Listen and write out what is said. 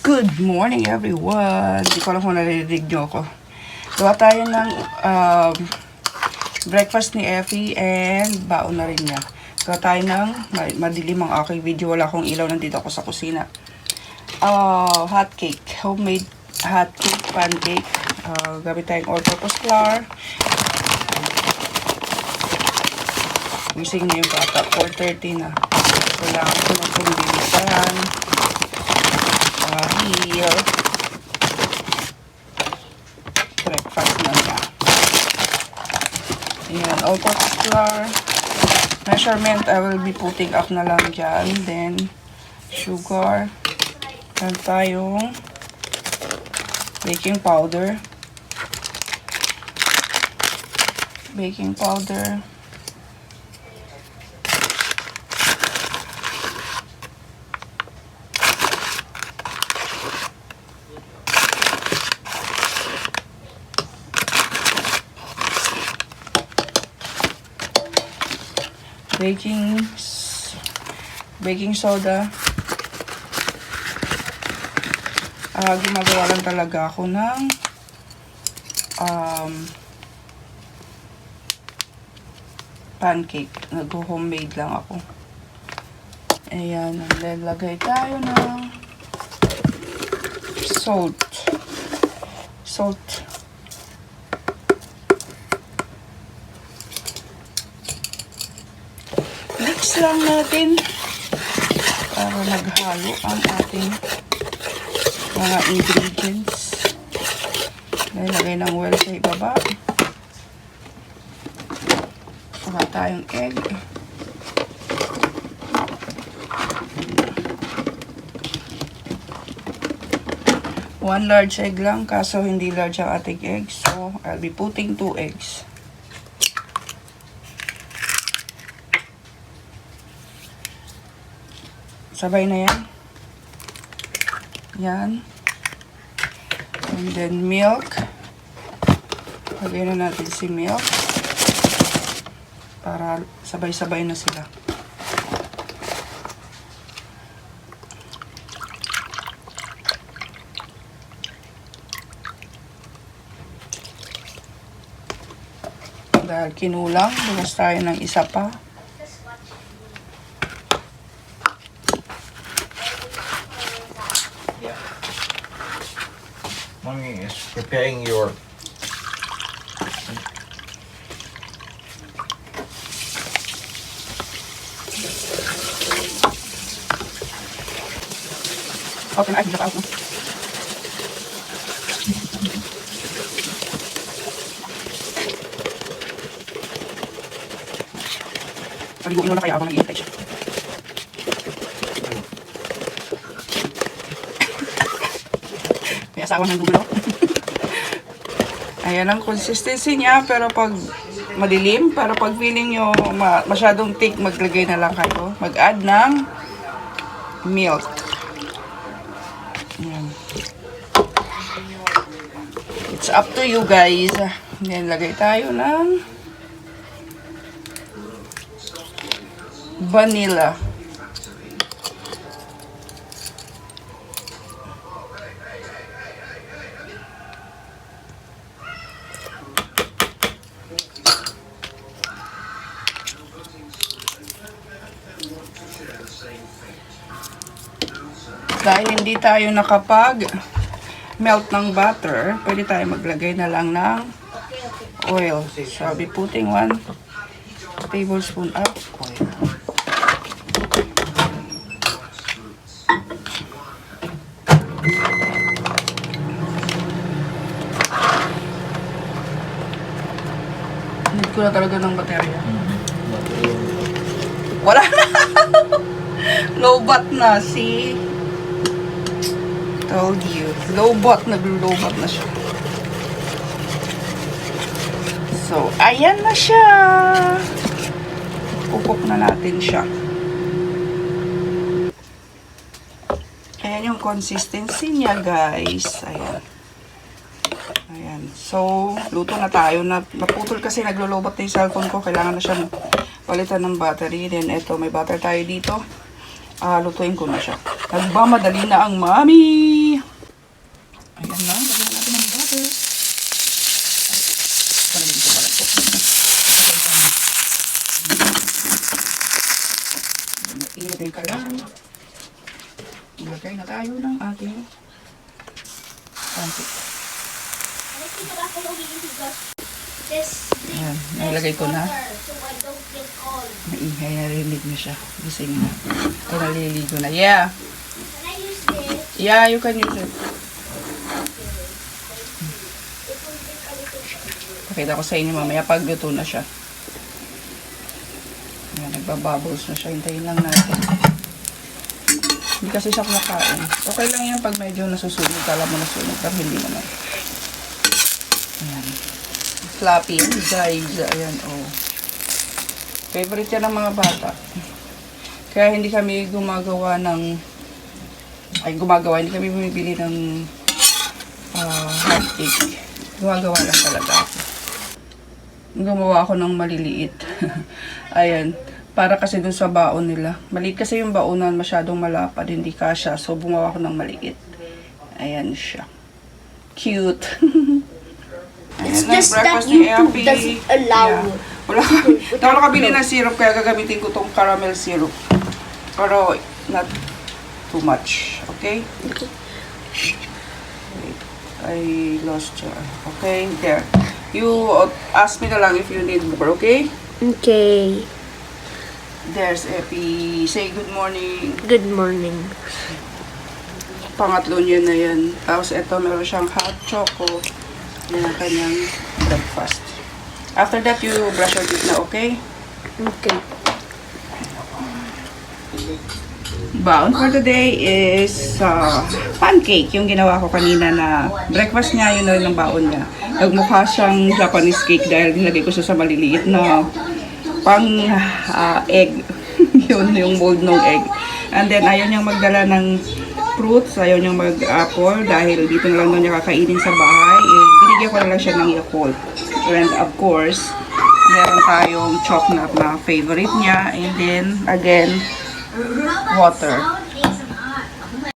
Good morning everyone! Hindi ko alam kung narinig nyo ako. Gawa tayo ng um, breakfast ni Effie and baon na rin niya. Gawa tayo ng ma- madilim ang aking video. Wala akong ilaw nandito ako sa kusina. Uh, hot cake. Homemade hot cake, pancake. Uh, gamit tayong all-purpose flour. Gising na yung bata. 4.30 na. Kailangan ko ng pumbilisan. Dahil breakfast na niya. Ayan, all-purpose flour. Measurement, I will be putting up na lang dyan. Then, sugar. Meron tayong baking powder. Baking powder. Baking baking soda. Ah, gumagawa lang talaga ako ng um, pancake. Nag-homemade lang ako. Ayan, and then lagay tayo ng salt. Salt. Mix lang natin para maghalo ang ating mga ingredients. Nilagay ng well sa ibaba. Saka tayong egg. One large egg lang, kaso hindi large ang ating egg. So, I'll be putting two eggs. Sabay na yan. Yan. And then milk. Lagyan na natin si milk. Para sabay-sabay na sila. Dahil kinulang, bukas tayo ng isa pa. Is preparing your Open ay, naka ako. Paliguin mo na kaya ako ng intay siya. May asawa ng gulo. Ayan ang consistency niya, pero pag madilim, para pag feeling nyo ma masyadong thick, maglagay na lang kayo. Mag-add ng milk. Ayan. It's up to you guys. Then, lagay tayo ng vanilla. Dahil hindi tayo nakapag melt ng butter, pwede tayo maglagay na lang ng oil. So, I'll be putting one tablespoon of oil. Need ko na talaga ng baterya. Wala na! Low bat na, see? Told you. Nag-low bat na siya. So, ayan na siya. Upok na natin siya. Ayan yung consistency niya, guys. Ayan. Ayan. So, luto na tayo. Na, naputol kasi naglulobot na yung cellphone ko. Kailangan na siya palitan ng battery. Then, eto, may butter tayo dito. Ah, lutuin ko na siya. Nagmamadali na ang mami. Ayan na, lagyan natin ng butter. Panagin ko pala ito. Ilagay ka lang. Ilagay na tayo ng ating pancit. This Ayan, nilagay ko na. so I don't get cold. Maingay, narinig mo siya. Gising na. Ito naliligo na. Yeah. Yeah, you can use it. Pakita ko sa inyo mamaya pag luto na siya. Ayan, nagbabubbles na siya. Hintayin lang natin. Hindi kasi siya kumakain. Okay lang yan pag medyo nasusunog. Kala mo nasunog, pero hindi naman. Ayan. Flappy yan, guys. Ayan, oh. Favorite yan ng mga bata. Kaya hindi kami gumagawa ng ay gumagawa, hindi kami bumibili ng ah, hot cake. Gumagawa lang talaga ako. Gumawa ako ng maliliit. Ayan. Para kasi dun sa baon nila. Maliit kasi yung baonan, masyadong malapad, hindi kasha. So, bumawa ako ng maliit. Ayan siya. Cute. It's Ayan, just that YouTube doesn't allow Yeah. Wala kami. Hindi ako nakabili ng syrup, kaya gagamitin ko tong caramel syrup. Pero, not too much. Okay? I lost you. Okay, there. You uh, ask me na lang if you need more, okay? Okay. There's Epi. Say good morning. Good morning. Pangatlo niya na yan. Tapos ito, meron siyang hot choco. Yan ang kanyang breakfast. After that, you brush your teeth na, okay? Okay. Baon for today is uh, pancake. Yung ginawa ko kanina na breakfast niya, yun na ang baon niya. Nagmukha siyang Japanese cake dahil nilagay ko siya sa maliliit na pang ah, egg. yun yung mold ng egg. And then, ayaw niyang magdala ng fruits, ayaw niyang mag-apple dahil dito na lang daw niya kakainin sa bahay. Eh, binigyan ko na lang siya ng Yakult. And of course, meron tayong chocolate na favorite niya. And then, again, water.